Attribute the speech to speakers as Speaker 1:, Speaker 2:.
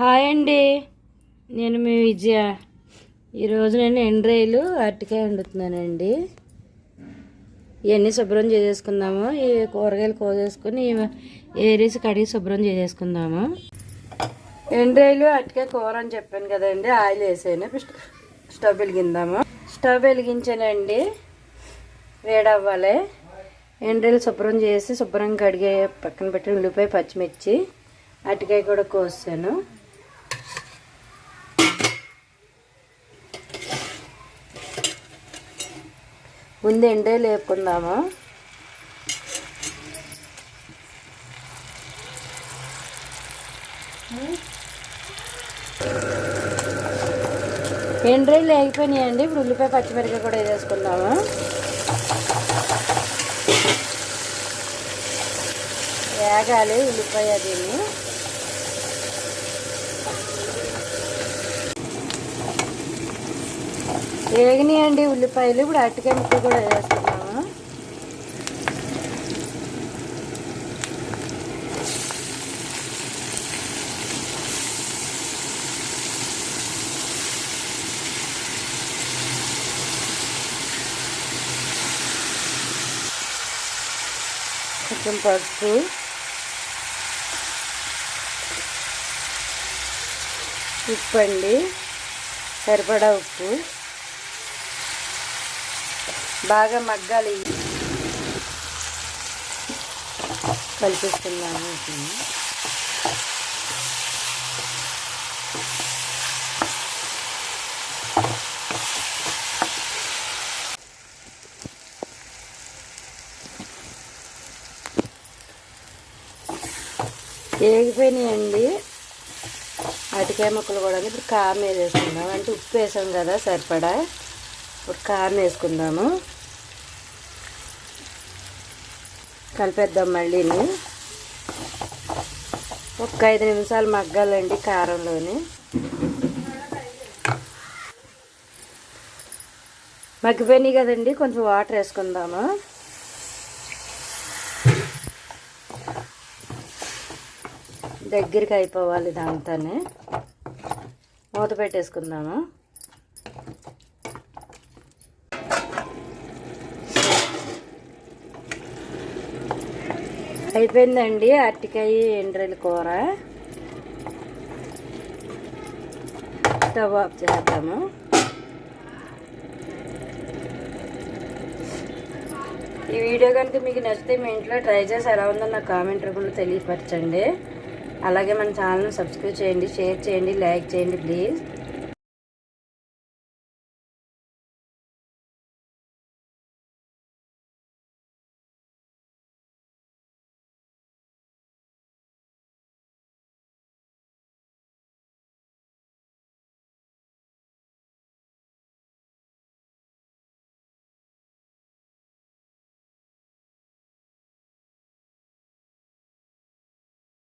Speaker 1: Hi అండి. నేను మీ విజయ. ఈరోజు నేను ఎండ్రాయిలు అరటికాయ వండుతున్నానండి. ఇవన్నీ శుభ్రం చేసేసుకుందాము. ఈ కూరగాయలు కోసేసుకుని ఏరేసి కడిగి శుభ్రం చేసేసుకుందాము. ఎండ్రాయిలు అరటికాయ కూర అని చెప్పాను కదండి. ఆయిల్ వేసాను. స్టవ్ వెలిగిందాము. స్టవ్ వెలిగించానండి. వేడవ్వాలి. ఎండ్రాయిలు శుభ్రం చేసి శుభ్రంగా కడిగే పక్కన పెట్టి ఉల్లిపాయ పచ్చిమిర్చి అరటికాయ కూడా కోసాను. ముందు ఎండే లేపుకుందాము. ఎండ్రాయిలు లేకపోయినాయండి ఇప్పుడు ఉల్లిపాయ పచ్చిమిరపకాయ కూడా వేసేసుకుందాము. వేగాలి ఉల్లిపాయ దీన్ని. వేగినాయండి ఉల్లిపాయలు. ఇప్పుడు అరటికాయ ముక్కలు కూడా వేస్తున్నాము. కొంచెం పసుపు. ఉప్పు అండి. సరిపడా ఉప్పు. బాగా మగ్గాలి. కలిపిస్తున్నాము వీటిని. వేగిపోయినాయండి అటికాయ ముక్కలు కూడా. ఇప్పుడు కారం వేసేసుకుందాం అంటే ఉప్పు వేసాం కదా సరిపడా. ఇప్పుడు కారం వేసుకుందాము. కలిపేద్దాం మళ్ళీని ఒక ఐదు నిమిషాలు మగ్గాలండి కారంలోని. మగ్గిపోయినాయి కదండి కొంచెం వాటర్ వేసుకుందాము. దగ్గరికి అయిపోవాలి దాంతోనే మూత పెట్టేసుకుందాము. అయిపోయిందండి అరటికాయ ఎండ్రల కూర. స్టవ్ ఆఫ్ చేద్దాము. ఈ వీడియో కనుక మీకు నచ్చితే మీ ఇంట్లో ట్రై చేసి ఎలా ఉందో నా కామెంట్ రూపంలో తెలియపరచండి. అలాగే మన ఛానల్ని సబ్స్క్రైబ్ చేయండి షేర్ చేయండి లైక్ చేయండి ప్లీజ్.